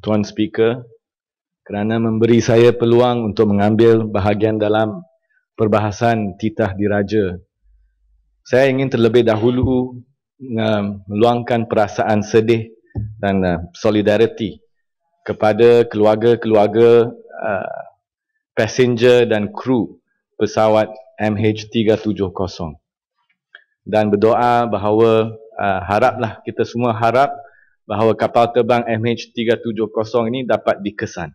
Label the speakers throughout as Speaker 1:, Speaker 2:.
Speaker 1: Tuan Speaker kerana memberi saya peluang untuk mengambil bahagian dalam perbahasan titah diraja. Saya ingin terlebih dahulu uh, meluangkan perasaan sedih dan uh, solidariti kepada keluarga-keluarga uh, passenger dan kru pesawat MH370 dan berdoa bahawa uh, haraplah kita semua harap bahawa kapal terbang MH370 ini dapat dikesan.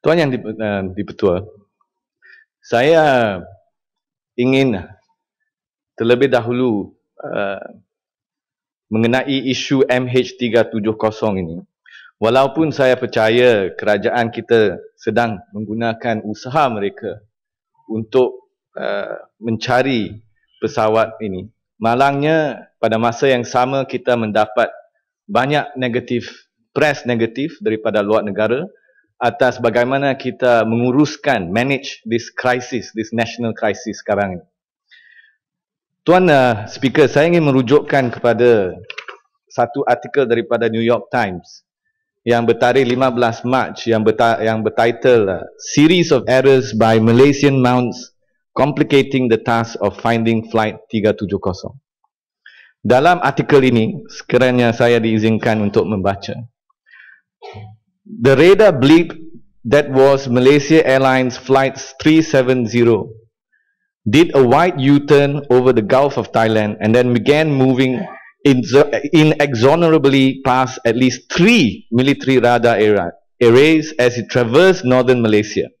Speaker 1: Tuan yang uh, dipertua, saya ingin terlebih dahulu uh, mengenai isu MH370 ini. Walaupun saya percaya kerajaan kita sedang menggunakan usaha mereka untuk uh, mencari pesawat ini. Malangnya pada masa yang sama kita mendapat banyak negatif, press negatif daripada luar negara atas bagaimana kita menguruskan, manage this crisis, this national crisis sekarang ini. Tuan uh, Speaker, saya ingin merujukkan kepada satu artikel daripada New York Times yang bertarikh 15 Mac yang, berta yang bertitle uh, Series of Errors by Malaysian Mounts Complicating the Task of Finding Flight 370. Dalam artikel ini, sekiranya saya diizinkan untuk membaca. The radar blip that was Malaysia Airlines Flight 370 did a wide U-turn over the Gulf of Thailand and then began moving inexorably past at least three military radar arrays as it traversed northern Malaysia,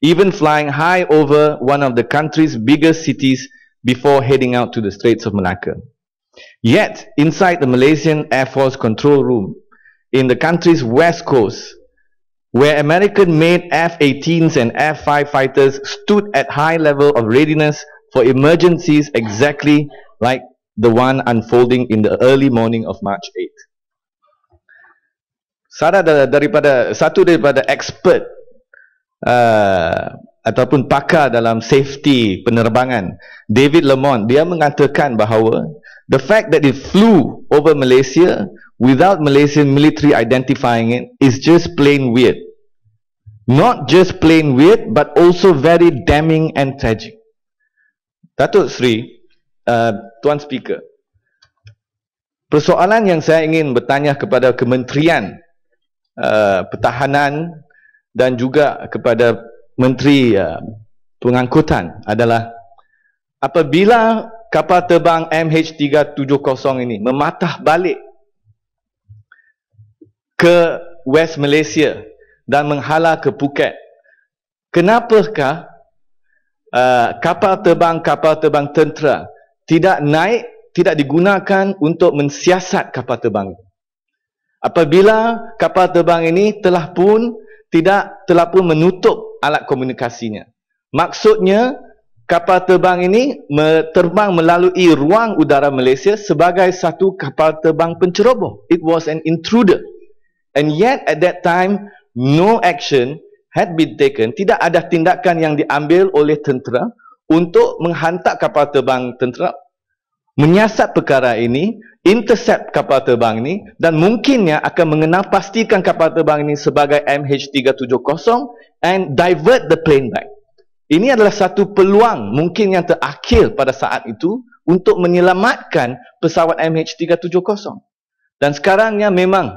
Speaker 1: even flying high over one of the country's biggest cities before heading out to the Straits of Malacca. Yet, inside the Malaysian Air Force control room, in the country's west coast, where American-made F-18s and F-5 fighters stood at high level of readiness for emergencies exactly like the one unfolding in the early morning of March 8. Sada daripada satu daripada expert uh, ataupun pakar dalam safety penerbangan, David Lemont, dia mengatakan bahawa the fact that it flew over Malaysia without Malaysian military identifying it is just plain weird. Not just plain weird, but also very damning and tragic. Datuk Sri, uh, Tuan Speaker, persoalan yang saya ingin bertanya kepada Kementerian uh, Pertahanan dan juga kepada Menteri uh, Pengangkutan adalah apabila kapal terbang MH370 ini mematah balik ke West Malaysia dan menghala ke Phuket. Kenapakah uh, kapal terbang-kapal terbang tentera tidak naik, tidak digunakan untuk mensiasat kapal terbang Apabila kapal terbang ini telah pun tidak telah pun menutup alat komunikasinya. Maksudnya kapal terbang ini terbang melalui ruang udara Malaysia sebagai satu kapal terbang penceroboh. It was an intruder. And yet at that time, no action had been taken. Tidak ada tindakan yang diambil oleh tentera untuk menghantar kapal terbang tentera menyiasat perkara ini, intercept kapal terbang ini dan mungkinnya akan mengenal pastikan kapal terbang ini sebagai MH370 and divert the plane back. Ini adalah satu peluang mungkin yang terakhir pada saat itu untuk menyelamatkan pesawat MH370. Dan sekarangnya memang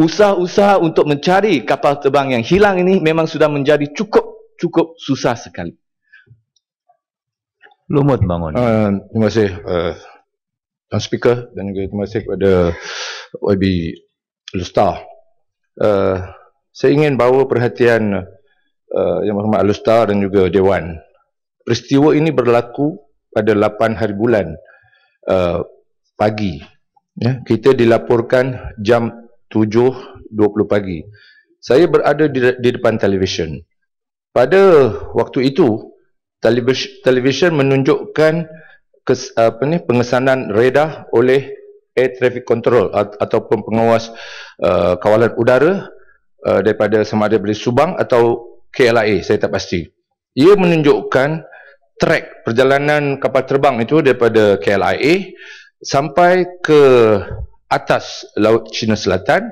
Speaker 1: usaha-usaha untuk mencari kapal terbang yang hilang ini memang sudah menjadi cukup cukup susah sekali.
Speaker 2: Lumut bangun.
Speaker 3: Uh, terima kasih uh, Tuan Speaker dan juga terima kasih kepada YB Lustar. Uh, saya ingin bawa perhatian uh, Yang Berhormat Alustar dan juga Dewan. Peristiwa ini berlaku pada 8 hari bulan uh, pagi. Ya, kita dilaporkan jam 7.20 pagi. Saya berada di, di depan televisyen. Pada waktu itu, televisyen menunjukkan kes, apa ni, pengesanan radar oleh Air Traffic Control ataupun pengawas uh, kawalan udara uh, daripada sama ada dari Subang atau KLIA, saya tak pasti. Ia menunjukkan track perjalanan kapal terbang itu daripada KLIA sampai ke atas Laut Cina Selatan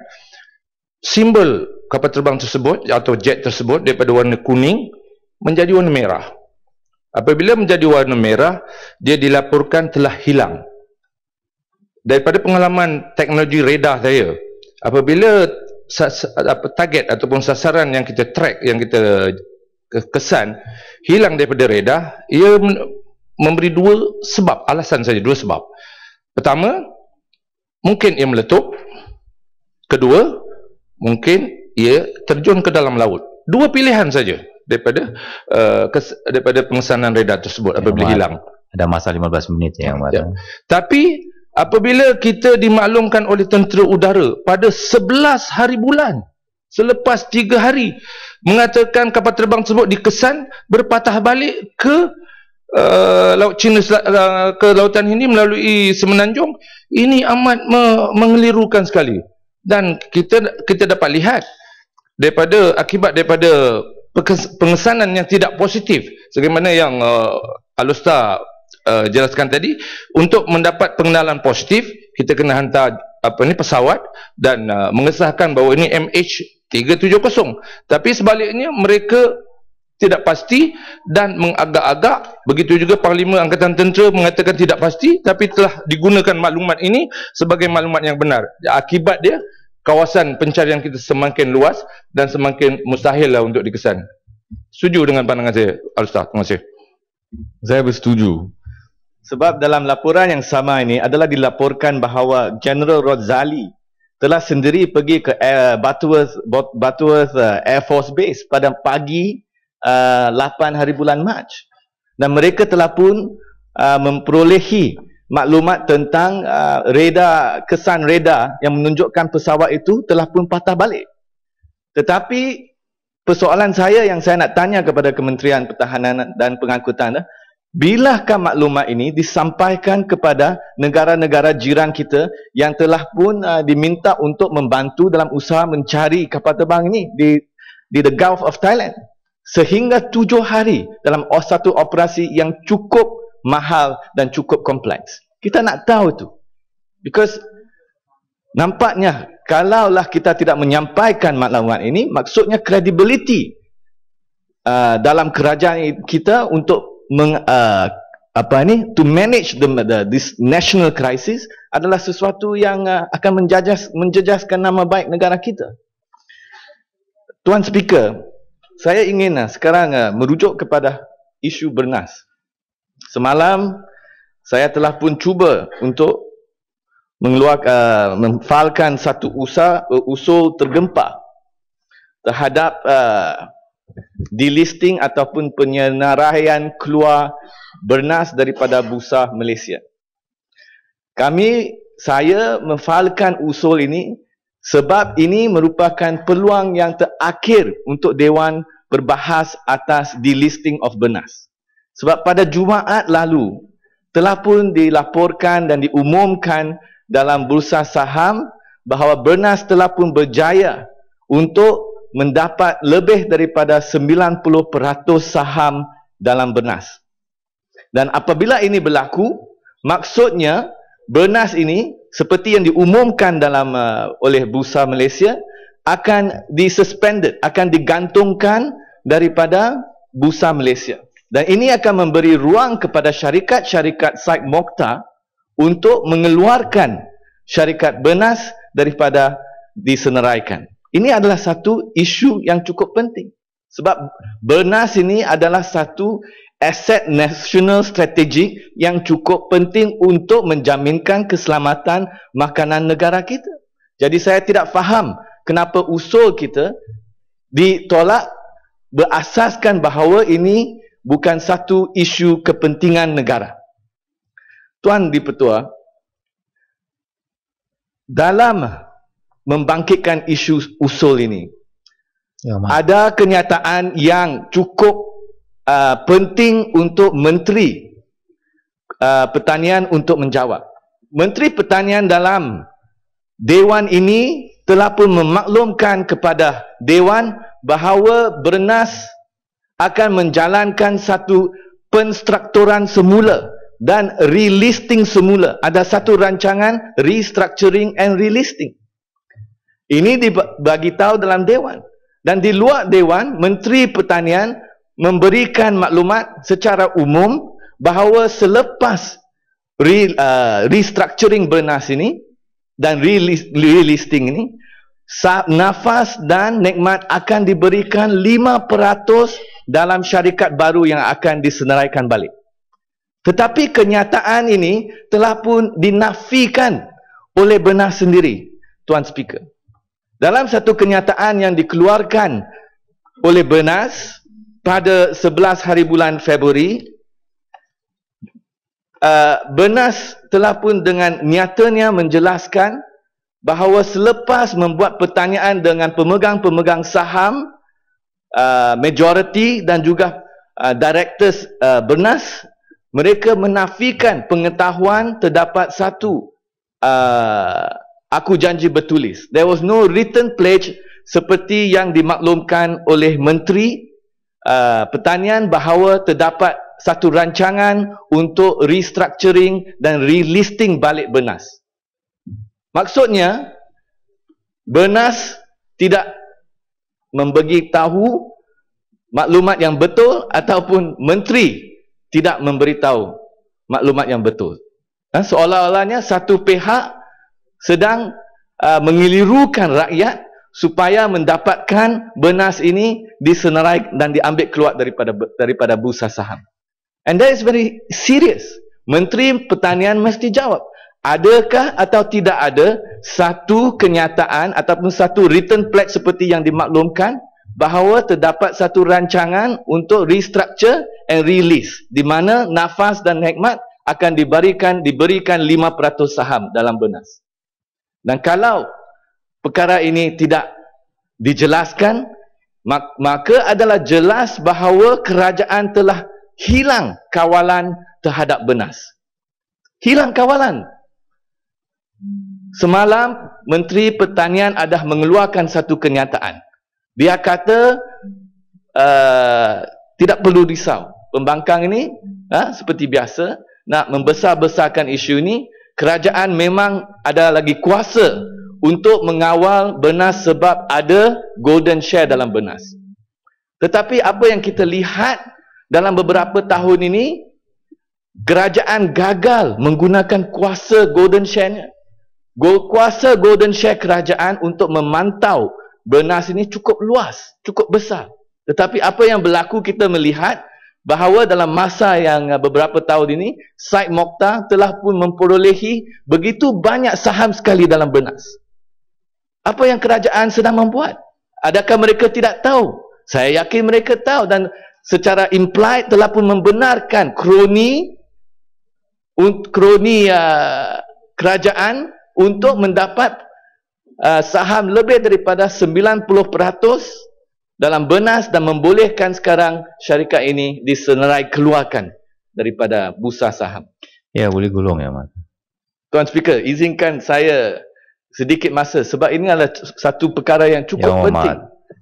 Speaker 3: simbol kapal terbang tersebut atau jet tersebut daripada warna kuning menjadi warna merah. Apabila menjadi warna merah, dia dilaporkan telah hilang. Daripada pengalaman teknologi radar saya, apabila target ataupun sasaran yang kita track, yang kita kesan, hilang daripada radar, ia memberi dua sebab, alasan saja, dua sebab. Pertama, mungkin ia meletup. Kedua, mungkin ia terjun ke dalam laut. Dua pilihan saja daripada uh, kes, daripada pengesanan radar tersebut apabila hilang.
Speaker 2: Ada masa 15 minit yang ya.
Speaker 3: Tapi apabila kita dimaklumkan oleh tentera udara pada 11 hari bulan selepas 3 hari mengatakan kapal terbang tersebut dikesan berpatah balik ke uh, laut Cina uh, ke lautan Hindi melalui semenanjung ini amat me- mengelirukan sekali. Dan kita kita dapat lihat daripada akibat daripada pengesanan yang tidak positif sebagaimana yang uh, Alusta uh, jelaskan tadi untuk mendapat pengenalan positif kita kena hantar apa ni pesawat dan uh, mengesahkan bahawa ini MH370 tapi sebaliknya mereka tidak pasti dan mengagak-agak begitu juga Parlimen Angkatan Tentera mengatakan tidak pasti tapi telah digunakan maklumat ini sebagai maklumat yang benar akibat dia kawasan pencarian kita semakin luas dan semakin mustahil lah untuk dikesan. Setuju dengan pandangan saya, Al-Ustaz. Terima kasih.
Speaker 1: Saya bersetuju. Sebab dalam laporan yang sama ini adalah dilaporkan bahawa General Rozali telah sendiri pergi ke Air, Butterworth, Butterworth uh, Air Force Base pada pagi uh, 8 hari bulan Mac. Dan mereka telah pun uh, memperolehi maklumat tentang uh, radar kesan radar yang menunjukkan pesawat itu telah pun patah balik. Tetapi persoalan saya yang saya nak tanya kepada Kementerian Pertahanan dan Pengangkutan bilakah maklumat ini disampaikan kepada negara-negara jiran kita yang telah pun uh, diminta untuk membantu dalam usaha mencari kapal terbang ini di di the Gulf of Thailand sehingga tujuh hari dalam satu operasi yang cukup mahal dan cukup kompleks. Kita nak tahu tu. Because nampaknya kalaulah kita tidak menyampaikan maklumat ini, maksudnya credibility uh, dalam kerajaan kita untuk meng, uh, apa ni to manage the, the this national crisis adalah sesuatu yang uh, akan menjajas menjejaskan nama baik negara kita. Tuan Speaker, saya ingin uh, sekarang uh, merujuk kepada isu bernas. Semalam saya telah pun cuba untuk mengeluarkan uh, memfalkan satu usaha uh, usul tergempar terhadap uh, delisting ataupun penyenaraian keluar bernas daripada bursa Malaysia. Kami saya memfalkan usul ini sebab ini merupakan peluang yang terakhir untuk dewan berbahas atas delisting of bernas. Sebab pada Jumaat lalu telah pun dilaporkan dan diumumkan dalam bursa saham bahawa Bernas telah pun berjaya untuk mendapat lebih daripada 90% saham dalam Bernas. Dan apabila ini berlaku, maksudnya Bernas ini seperti yang diumumkan dalam uh, oleh Bursa Malaysia akan disuspended, akan digantungkan daripada Bursa Malaysia. Dan ini akan memberi ruang kepada syarikat-syarikat Said Mokhtar untuk mengeluarkan syarikat Bernas daripada diseneraikan. Ini adalah satu isu yang cukup penting. Sebab Bernas ini adalah satu aset national strategik yang cukup penting untuk menjaminkan keselamatan makanan negara kita. Jadi saya tidak faham kenapa usul kita ditolak berasaskan bahawa ini bukan satu isu kepentingan negara. Tuan di Petua, dalam membangkitkan isu usul ini, ya, ada kenyataan yang cukup uh, penting untuk Menteri uh, Pertanian untuk menjawab. Menteri Pertanian dalam Dewan ini telah pun memaklumkan kepada Dewan bahawa bernas akan menjalankan satu penstrukturan semula dan relisting semula. Ada satu rancangan restructuring and relisting. Ini dibagi tahu dalam dewan. Dan di luar dewan, Menteri Pertanian memberikan maklumat secara umum bahawa selepas re, uh, restructuring bernas ini dan relisting ini, nafas dan nikmat akan diberikan 5% dalam syarikat baru yang akan disenaraikan balik. Tetapi kenyataan ini telah pun dinafikan oleh Benas sendiri, Tuan Speaker. Dalam satu kenyataan yang dikeluarkan oleh Benas pada 11 hari bulan Februari, uh, Benas telah pun dengan nyatanya menjelaskan bahawa selepas membuat pertanyaan dengan pemegang-pemegang saham, uh, majority dan juga uh, directors uh, Benas, mereka menafikan pengetahuan terdapat satu uh, aku janji bertulis. There was no written pledge seperti yang dimaklumkan oleh Menteri uh, Pertanian bahawa terdapat satu rancangan untuk restructuring dan relisting balik Benas. Maksudnya, Benas tidak membagi tahu maklumat yang betul ataupun menteri tidak memberitahu maklumat yang betul. Ha, seolah-olahnya satu pihak sedang uh, mengelirukan rakyat supaya mendapatkan benas ini disenarai dan diambil keluar daripada daripada bursa saham. And that is very serious. Menteri Pertanian mesti jawab. Adakah atau tidak ada satu kenyataan ataupun satu written pledge seperti yang dimaklumkan bahawa terdapat satu rancangan untuk restructure and release di mana nafas dan hikmat akan diberikan diberikan 5% saham dalam benas. Dan kalau perkara ini tidak dijelaskan, maka adalah jelas bahawa kerajaan telah hilang kawalan terhadap benas. Hilang kawalan. Semalam Menteri Pertanian ada mengeluarkan satu kenyataan. Dia kata uh, tidak perlu risau. Pembangkang ini uh, seperti biasa nak membesar-besarkan isu ini kerajaan memang ada lagi kuasa untuk mengawal benas sebab ada golden share dalam benas. Tetapi apa yang kita lihat dalam beberapa tahun ini, kerajaan gagal menggunakan kuasa golden share-nya. Kuasa golden share kerajaan untuk memantau benas ini cukup luas, cukup besar. Tetapi apa yang berlaku kita melihat bahawa dalam masa yang uh, beberapa tahun ini Said Mokhtar telah pun memperolehi begitu banyak saham sekali dalam Benas. Apa yang kerajaan sedang membuat? Adakah mereka tidak tahu? Saya yakin mereka tahu dan secara implied telah pun membenarkan kroni kroni uh, kerajaan untuk mendapat uh, saham lebih daripada 90% dalam benas dan membolehkan sekarang syarikat ini disenerai keluarkan daripada bursa saham.
Speaker 2: Ya, boleh gulung ya, Mat.
Speaker 1: Tuan Speaker, izinkan saya sedikit masa sebab ini adalah satu perkara yang cukup ya, penting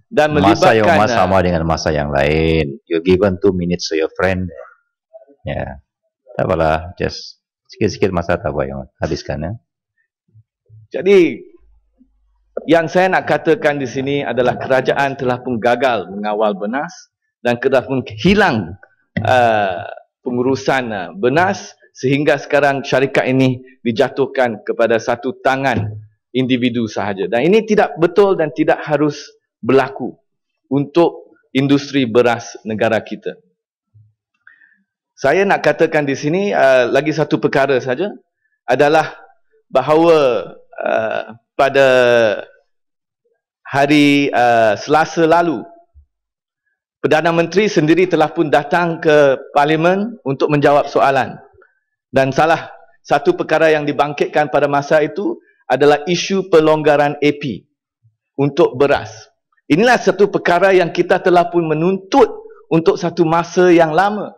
Speaker 1: dan
Speaker 2: melibatkan masa yang sama uh, dengan masa yang lain. You given two minutes to your friend. Ya. Tak apalah, just sikit-sikit masa tak apa yang habiskan ya.
Speaker 1: Jadi yang saya nak katakan di sini adalah kerajaan telah pun gagal mengawal benas dan telah pun hilang uh, pengurusan uh, benas sehingga sekarang syarikat ini dijatuhkan kepada satu tangan individu sahaja. Dan ini tidak betul dan tidak harus berlaku untuk industri beras negara kita. Saya nak katakan di sini uh, lagi satu perkara saja adalah bahawa uh, pada hari uh, Selasa lalu Perdana Menteri sendiri telah pun datang ke Parlimen untuk menjawab soalan dan salah satu perkara yang dibangkitkan pada masa itu adalah isu pelonggaran AP untuk beras. Inilah satu perkara yang kita telah pun menuntut untuk satu masa yang lama.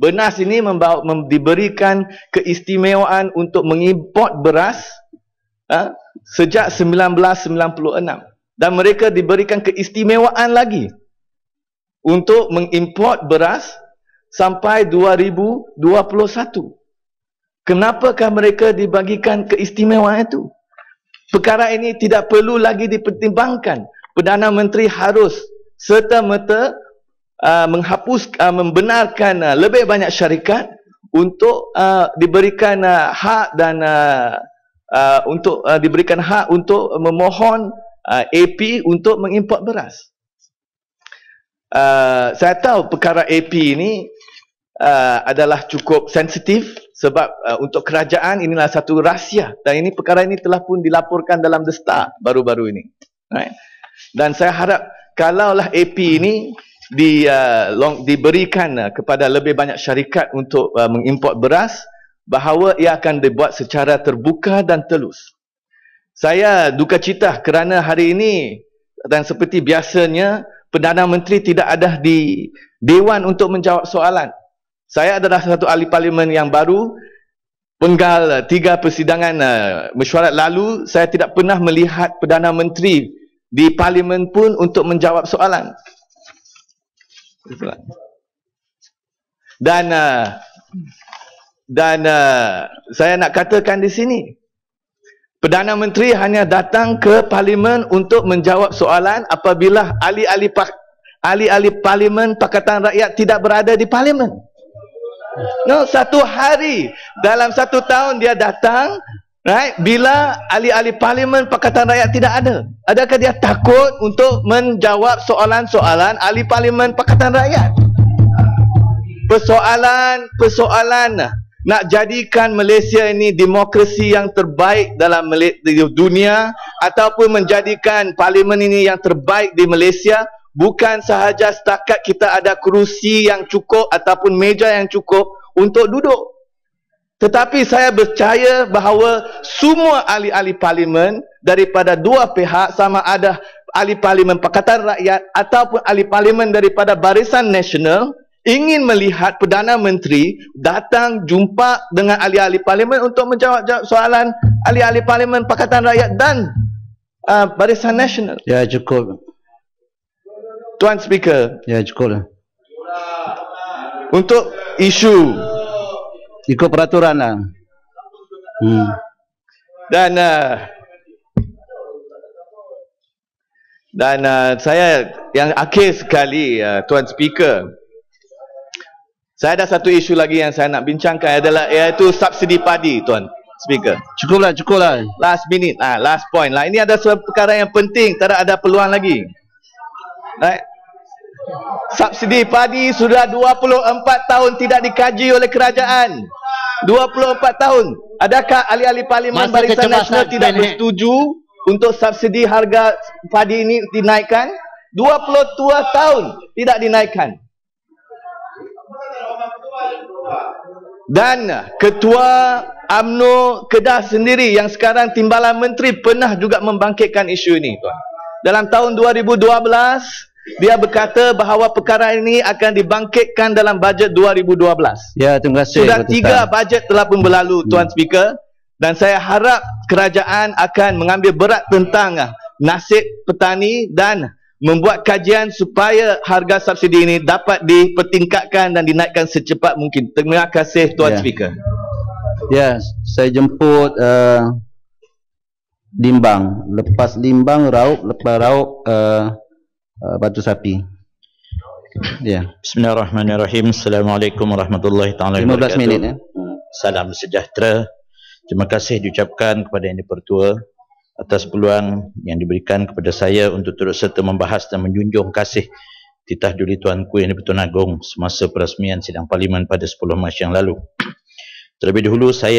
Speaker 1: Benas ini membawa, mem, diberikan keistimewaan untuk mengimport beras ha, sejak 1996 dan mereka diberikan keistimewaan lagi untuk mengimport beras sampai 2021. Kenapakah mereka dibagikan keistimewaan itu? perkara ini tidak perlu lagi dipertimbangkan. Perdana Menteri harus serta-merta uh, menghapus uh, membenarkan uh, lebih banyak syarikat untuk uh, diberikan uh, hak dan uh, uh, untuk uh, diberikan hak untuk memohon uh, AP untuk mengimport beras. Uh, saya tahu perkara AP ini uh, adalah cukup sensitif sebab uh, untuk kerajaan inilah satu rahsia dan ini perkara ini telah pun dilaporkan dalam The Star baru-baru ini. Right? Dan saya harap kalaulah AP ini di uh, long, diberikan uh, kepada lebih banyak syarikat untuk uh, mengimport beras bahawa ia akan dibuat secara terbuka dan telus. Saya duka cita kerana hari ini dan seperti biasanya Perdana Menteri tidak ada di Dewan untuk menjawab soalan. Saya adalah satu ahli parlimen yang baru. Penggal tiga persidangan uh, mesyuarat lalu, saya tidak pernah melihat Perdana Menteri di parlimen pun untuk menjawab soalan. Dan uh, dan uh, saya nak katakan di sini, Perdana Menteri hanya datang ke parlimen untuk menjawab soalan apabila ahli-ahli ahli-ahli parlimen Pakatan Rakyat tidak berada di parlimen. No, satu hari dalam satu tahun dia datang, right? Bila ahli-ahli parlimen Pakatan Rakyat tidak ada, adakah dia takut untuk menjawab soalan-soalan ahli parlimen Pakatan Rakyat? Persoalan, persoalan nak jadikan Malaysia ini demokrasi yang terbaik dalam dunia ataupun menjadikan parlimen ini yang terbaik di Malaysia bukan sahaja setakat kita ada kerusi yang cukup ataupun meja yang cukup untuk duduk. Tetapi saya percaya bahawa semua ahli-ahli parlimen daripada dua pihak sama ada ahli parlimen Pakatan Rakyat ataupun ahli parlimen daripada Barisan Nasional ingin melihat Perdana Menteri datang jumpa dengan ahli-ahli parlimen untuk menjawab soalan ahli-ahli parlimen Pakatan Rakyat dan uh, Barisan Nasional.
Speaker 4: Ya cukup.
Speaker 1: Tuan Speaker.
Speaker 4: Ya cukup.
Speaker 1: Untuk isu.
Speaker 4: Ikut peraturan lah. Hmm.
Speaker 1: Dan uh, dan uh, saya yang akhir sekali uh, Tuan Speaker saya ada satu isu lagi yang saya nak bincangkan adalah iaitu subsidi padi tuan speaker.
Speaker 4: Cukuplah, cukuplah.
Speaker 1: Last minute ah, last point lah. Ini ada sebuah perkara yang penting, tak ada peluang lagi. Right? Subsidi padi sudah 24 tahun tidak dikaji oleh kerajaan. 24 tahun. Adakah ahli-ahli parlimen Masa Barisan Nasional tidak bersetuju untuk subsidi harga padi ini dinaikkan? 22 tahun tidak dinaikkan. Dan ketua AMNO Kedah sendiri yang sekarang timbalan menteri pernah juga membangkitkan isu ini tuan. Dalam tahun 2012 dia berkata bahawa perkara ini akan dibangkitkan dalam bajet 2012.
Speaker 4: Ya, terima kasih.
Speaker 1: Sudah tiga bajet telah pun berlalu tuan hmm. speaker dan saya harap kerajaan akan mengambil berat tentang nasib petani dan membuat kajian supaya harga subsidi ini dapat dipertingkatkan dan dinaikkan secepat mungkin. Terima kasih Tuan yeah. Speaker.
Speaker 4: Ya, yeah, saya jemput uh, limbang. Lepas limbang, raup. Lepas raup, uh, uh, batu sapi.
Speaker 2: Ya. Yeah. Bismillahirrahmanirrahim. Assalamualaikum warahmatullahi taala wabarakatuh. 15 minit ya. Salam sejahtera. Terima kasih diucapkan kepada Yang Dipertua atas peluang yang diberikan kepada saya untuk turut serta membahas dan menjunjung kasih titah duli Tuanku Yang Dipertuan Agong semasa perasmian sidang parlimen pada 10 Mac yang lalu. Terlebih dahulu saya